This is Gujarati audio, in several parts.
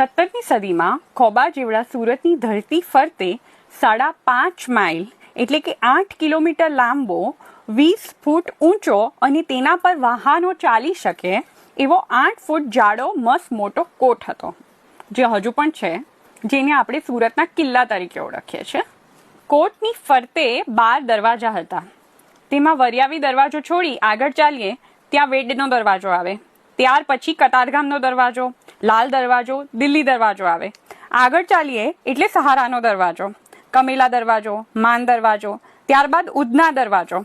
સત્તરમી સદીમાં ખોબા જેવડા સુરતની ધરતી ફરતે સાડા પાંચ માઇલ, એટલે કે આઠ કિલોમીટર લાંબો, વીસ ફૂટ ઊંચો અને તેના પર વાહનો ચાલી શકે એવો આઠ ફૂટ જાડો, મસ્ત મોટો કોટ હતો. જે હજુ પણ છે, જેને આપણે સુરતના કિલ્લા તરીકે ઓળખીએ છીએ. કોટની ફરતે બાર દરવાજા હતા. તેમાં વરિયાવી દરવાજો છોડી આગળ ચાલીએ, ત્યાં વેડનો દરવાજો આવે. ત્યાર પછી કતારગામનો દરવાજો, લાલ દરવાજો, દિલ્હી દરવાજો આવે. આગળ ચાલીએ એટલે સહારાનો દરવાજો, કમેલા દરવાજો, માન દરવાજો, ત્યારબાદ ઉધના દરવાજો.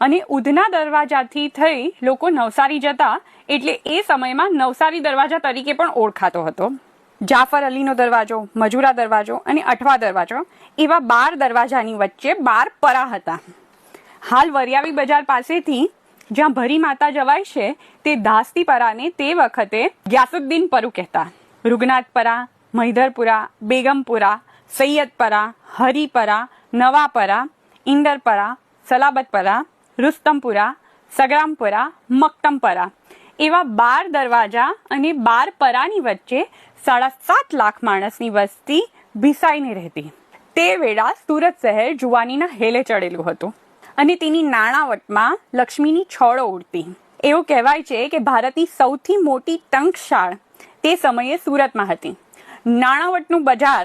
અને ઉધના દરવાજાથી થઈ લોકો નવસારી જતા એટલે એ સમયમાં નવસારી દરવાજા તરીકે પણ ઓળખાતો હતો. જાફર અલીનો દરવાજો, મજુરા દરવાજો અને અઠવા દરવાજો એવા બાર દરવાજાની વચ્ચે બાર પરા હતા. હાલ વરિયાવી બજાર પાસેથી જ્યાં ભરી માતા જવાય છે, તે દાસતી પરાને તે વખતે ગ્યાસુદ્દીન પરુ કહેતા. રૂગનાથપરા મહિધરપુરા બેગમપુરા સૈયદપરા હરિપરા નવાપરા ઇન્દરપરા સલાબતપરા રુસ્તમપુરા સગરામપુરા મક્તમપરા એવા બાર દરવાજા અને બાર પરાની વચ્ચે સાડા સાત લાખ માણસની વસ્તી ભીસાઈને રહેતી. તે વેળા સુરત શહેર જુવાનીના હેલે ચડેલું હતું. અને તેની નાણાવટમાં લક્ષ્મીની છોડો ઉડતી. એવું કહેવાય છે કે ભારતની સૌથી મોટી ટંકશાળ તે સમયે સુરતમાં હતી. નાણાવટનું બજાર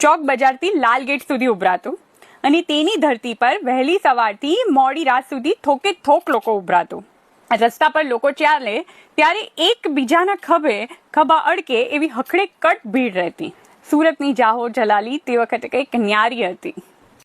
ચોક બજારથી લાલ ગેટ સુધી ઉભરાતું અને તેની ધરતી પર વહેલી સવારથી મોડી રાત સુધી થોકે થોક લોકો ઉભરાતું. રસ્તા પર લોકો ચાલે ત્યારે એકબીજાના ખભે ખભા અડકે એવી હખડે કટ ભીડ રહેતી. સુરતની જાહો જલાલી તે વખતે કંઈક ન્યારી હતી.